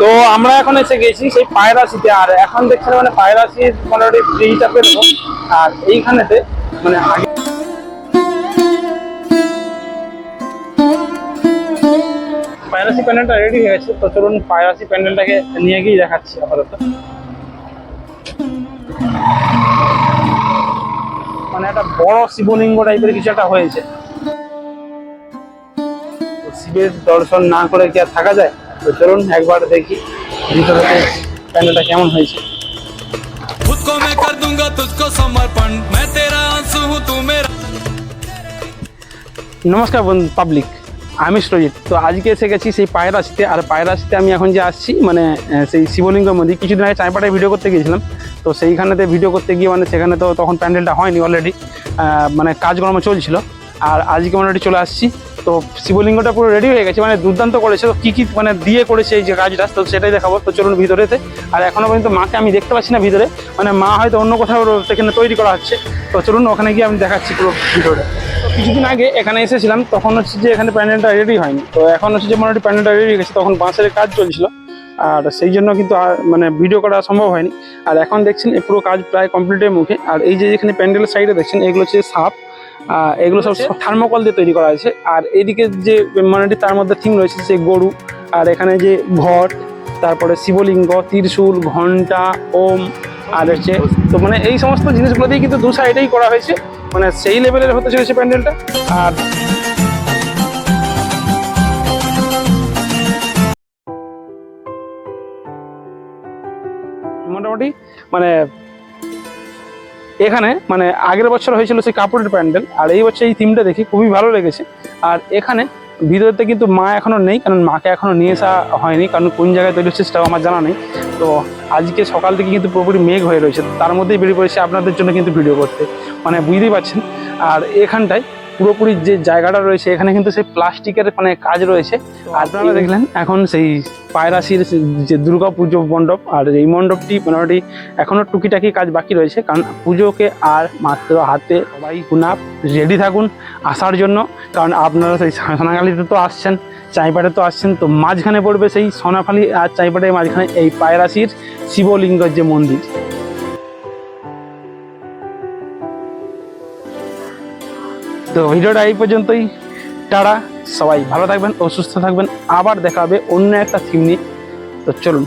তো আমরা এখন এসে গেছি সেই পায়রাশিতে, আর এখন দেখছি মানে পায়রাশির মোটামুটি ফ্রিটা পেরবো আর এইখানেতে মানে আগে পায়রাসি প্যান্ডেলটা রেডি হয়ে গেছে, তো চলুন পায়রাসি প্যান্ডেলটাকে নিয়ে গিয়ে দেখাচ্ছি আপাতত। একটা বড় শিবলিঙ্গ টাইপের কিছু একটা হয়েছে তো শিবের দর্শন না করে কি আর থাকা যায় তো চলুন একবার দেখি ভিতরে প্যান্ডেলটা কেমন হয়েছে खुद को मैं कर दूंगा तुझको समर्पण मैं तेरा आंसू हूँ तू मेरा নমস্কার বন্ধু পাবলিক আমি সৃজিত তো আজকে এসে গেছি সেই পায়ের পায়রাশিতে আর পায়ের পায়রাশিতে আমি এখন যে আসছি মানে সেই শিবলিঙ্গের মধ্যে কিছুদিন আগে চাইপাটায় ভিডিও করতে গিয়েছিলাম। তো সেইখানেতে ভিডিও করতে গিয়ে মানে সেখানে তো তখন প্যান্ডেলটা হয়নি অলরেডি মানে কাজকর্ম চলছিল। আর আজকে মোটামুটি চলে আসছি। তো শিবলিঙ্গটা পুরো রেডি হয়ে গেছে। মানে দুর্দান্ত করেছে। তো কী কী মানে দিয়ে করেছে এই যে কাজটা, তো সেটাই দেখাবো। তো চলুন ভিতরেতে। আর এখনও পর্যন্ত মাকে আমি দেখতে পাচ্ছি না ভিতরে। মানে মা হয়তো অন্য কোথাও সেখানে তৈরি করা হচ্ছে। তো চলুন ওখানে গিয়ে আমি দেখাচ্ছি পুরো ভিতরে কিছুদিন আগে এখানে এসেছিলাম তখন হচ্ছে যে এখানে প্যান্ডেলটা রেডি হয়নি। তো এখন হচ্ছে যে মোটামুটি প্যান্ডেলটা রেডি হয়ে গেছে তখন বাঁশের কাজ চলছিল। আর সেই জন্য কিন্তু আর মানে ভিডিও করা সম্ভব হয়নি। আর এখন দেখছেন এই পুরো কাজ প্রায় কমপ্লিটের মুখে। আর এই যে যেখানে প্যান্ডেলের সাইডে দেখছেন এগুলো হচ্ছে সাপ। এগুলো সব থার্মোকল দিয়ে তৈরি করা হয়েছে। আর এদিকে যে মানে তার মধ্যে থিম রয়েছে সে গরু। আর এখানে যে ঘট তারপরে শিবলিঙ্গ ত্রিশূল ঘণ্টা ওম আর হচ্ছে, তো মানে এই সমস্ত জিনিসগুলো দিয়ে কিন্তু দু সাইডেই করা হয়েছে। মানে সেই লেভেলের হতে চলেছে প্যান্ডেলটা। আর মোটামুটি মানে এখানে মানে আগের বছর হয়েছিল সেই কাপড়ের প্যান্ডেল, আর এই বছর এই থিমটা দেখি খুবই ভালো লেগেছে। আর এখানে ভিতরেতে কিন্তু মা এখনও নেই, কারণ মাকে এখনও নিয়ে আসা হয়নি, কারণ কোন জায়গায় তৈরি হচ্ছে সেটাও আমার জানা নেই। তো আজকে সকাল থেকে কিন্তু পুরোপুরি মেঘ হয়ে রয়েছে। তার মধ্যেই বেরিয়ে পড়েছে আপনাদের জন্য কিন্তু ভিডিও করতে। মানে বুঝতেই পারছেন? আর এখানটায় পুরোপুরি যে জায়গাটা রয়েছে এখানে কিন্তু সেই প্লাস্টিকের মানে কাজ রয়েছে। আর আপনারা দেখলেন এখন সেই পায়রাসির যে দুর্গা পুজো মণ্ডপ আর এই মণ্ডপটি মোটামুটি এখনও টুকিটাকি কাজ বাকি রয়েছে। কারণ পুজোকে আর মাত্র হাতে সবাই গুনাপ রেডি থাকুন আসার জন্য। কারণ আপনারা সেই সোনাখালিতে তো আসছেন চাইপাটে তো আসছেন তো মাঝখানে পড়বে সেই সোনাখালি আর চাইপাটের মাঝখানে এই পায়রাসির শিবলিঙ্গের যে মন্দির। তো ভিডিওটা এই পর্যন্তই। টাড়া সবাই ভালো থাকবেন অসুস্থ সুস্থ থাকবেন। আবার দেখাবে অন্য একটা থিম নিয়ে। তো চলুন।